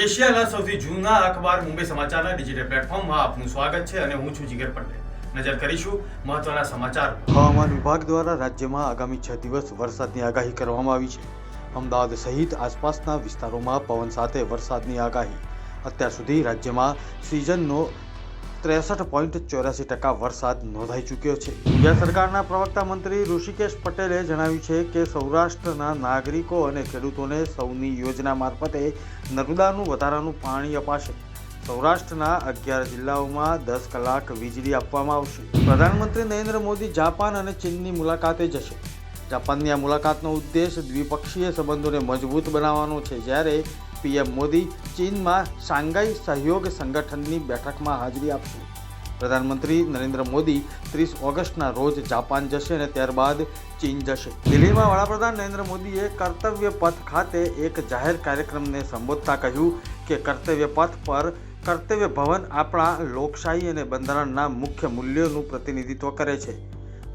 એશિયાના સૌથી જૂના અખબાર મુંબઈ સમાચારના ડિજિટલ પ્લેટફોર્મમાં આપનું સ્વાગત છે અને હું છું જીગર પટેલ. નજર કરીશું મહત્વના સમાચાર. હવામાન વિભાગ દ્વારા રાજ્યમાં આગામી છ દિવસ વરસાદની આગાહી કરવામાં આવી છે. અમદાવાદ સહિત આસપાસના વિસ્તારોમાં પવન સાથે વરસાદની આગાહી. અત્યાર સુધી રાજ્યમાં સિઝનનો ત્રેસઠ પોઈન્ટ ચોર્યાસી ટકા વરસાદ નોંધાઈ ચૂક્યો છે. ગુજરાત સરકારના પ્રવક્તા મંત્રી ઋષિકેશ પટેલે જણાવ્યું છે કે સૌરાષ્ટ્રના નાગરિકો અને ખેડૂતોને સૌની યોજના મારફતે નર્મદાનું વધારાનું પાણી અપાશે. સૌરાષ્ટ્રના અગિયાર જિલ્લાઓમાં દસ કલાક વીજળી આપવામાં આવશે. પ્રધાનમંત્રી નરેન્દ્ર મોદી જાપાન અને ચીનની મુલાકાતે જશે. જાપાનની આ મુલાકાતનો ઉદ્દેશ દ્વિપક્ષીય સંબંધોને મજબૂત બનાવવાનો છે, જ્યારે પીએમ મોદી ચીનમાં શાંઘાઈ સહયોગ સંગઠનની બેઠકમાં હાજરી આપશે. પ્રધાનમંત્રી નરેન્દ્ર મોદી ત્રીસ ઓગસ્ટના રોજ જાપાન જશે અને ત્યારબાદ ચીન જશે. દિલ્હીમાં વડાપ્રધાન નરેન્દ્ર મોદીએ કર્તવ્ય પથ ખાતે એક જાહેર કાર્યક્રમને સંબોધતા કહ્યું કે કર્તવ્ય પથ પર કર્તવ્ય ભવન આપણા લોકશાહી અને બંધારણના મુખ્ય મૂલ્યોનું પ્રતિનિધિત્વ કરે છે.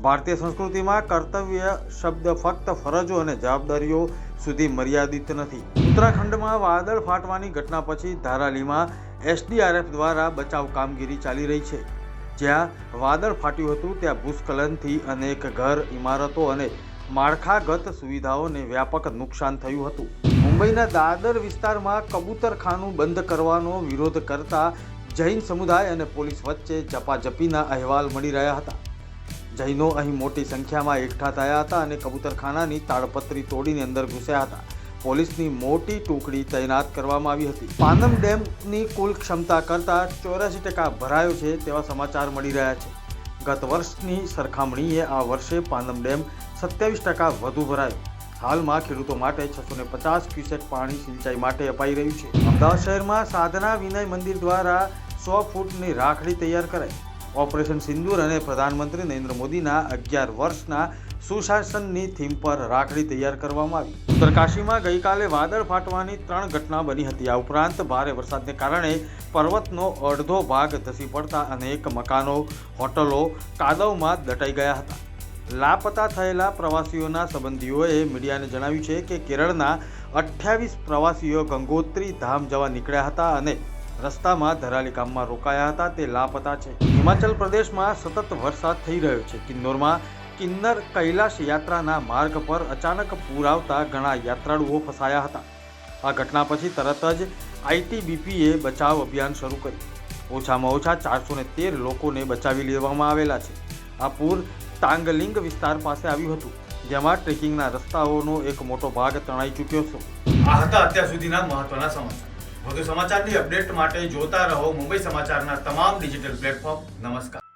ભારતીય સંસ્કૃતિમાં કર્તવ્ય શબ્દ ફક્ત ફરજો અને જવાબદારીઓ સુધી મર્યાદિત નથી. ઉત્તરાખંડમાં વાદળ ફાટવાની ઘટના પછી ધારાલીમાં એસડીઆરએફ દ્વારા બચાવ કામગીરી ચાલી રહી છે. જ્યાં વાદળ ફાટ્યું હતું ત્યાં ભૂસ્ખલનથી અનેક ઘર, ઇમારતો અને માળખાગત સુવિધાઓને વ્યાપક નુકસાન થયું હતું. મુંબઈના દાદર વિસ્તારમાં કબૂતરખાનું બંધ કરવાનો વિરોધ કરતા જૈન સમુદાય અને પોલીસ વચ્ચે ઝપાઝપીના અહેવાલ મળી રહ્યા હતા. જૈનો અહીં મોટી સંખ્યામાં એકઠા થયા હતા અને કબૂતરખાનાની તાડપત્રી તોડીને અંદર ઘૂસ્યા હતા. પોલીસની મોટી ટુકડી તૈનાત કરવામાં આવી હતી. પાનમ ડેમની કુલ ક્ષમતા કરતાં ચોર્યાસી ટકા ભરાયો છે તેવા સમાચાર મળી રહ્યા છે. ગત વર્ષની સરખામણીએ આ વર્ષે પાનમ ડેમ સત્યાવીસ ટકા વધુ ભરાયો. હાલમાં ખેડૂતો માટે છસો ને પચાસ ક્યુસેક પાણી સિંચાઈ માટે અપાઈ રહ્યું છે. અમદાવાદ શહેરમાં સાધના વિનય મંદિર દ્વારા સો ફૂટની રાખડી તૈયાર કરાઈ. ઓપરેશન સિંદૂર અને પ્રધાનમંત્રી નરેન્દ્ર મોદીના અગિયાર વર્ષના સુશાસનની થીમ પર રાખડી તૈયાર કરવામાં આવી. ઉત્તરકાશીમાં ગઈકાલે વાદળ ફાટવાની ત્રણ ઘટના બની હતી. આ ઉપરાંત ભારે વરસાદને કારણે પર્વતનો અડધો ભાગ ધસી પડતા અનેક મકાનો, હોટલો, કાદવમાં દટાઈ ગયા હતા. લાપતા થયેલા પ્રવાસીઓના સંબંધીઓએ મીડિયાને જણાવ્યું છે કે કેરળના અઠ્યાવીસ પ્રવાસીઓ ગંગોત્રી ધામ જવા નીકળ્યા હતા અને રસ્તામાં ધરાલી ગામમાં રોકાયા હતા. તે લાપતા છે. હિમાચલ પ્રદેશમાં સતત વરસાદ થઈ રહ્યો છે. કિન્નોરમાં કિન્નર કૈલાશ યાત્રાના માર્ગ પર અચાનક પૂર આવતા ઘણા યાત્રાળુઓ ફસાયા હતા. આ ઘટના પછી તરત જ આઈટીબીપીએ બચાવ અભિયાન શરૂ કર્યું. ઓછામાં ઓછા ચારસો ને તેર લોકોને બચાવી લેવામાં આવેલા છે. આ પૂર તાંગલિંગ વિસ્તાર પાસે આવ્યું હતું, જેમાં ટ્રેકિંગના રસ્તાઓનો એક મોટો ભાગ તણાઈ ચૂક્યો છે આ હતા અત્યાર સુધીના મહત્વના સમાચાર. વધુ સમાચારની અપડેટ માટે જોતા રહો મુંબઈ સમાચારના તમામ ડિજિટલ પ્લેટફોર્મ. નમસ્કાર.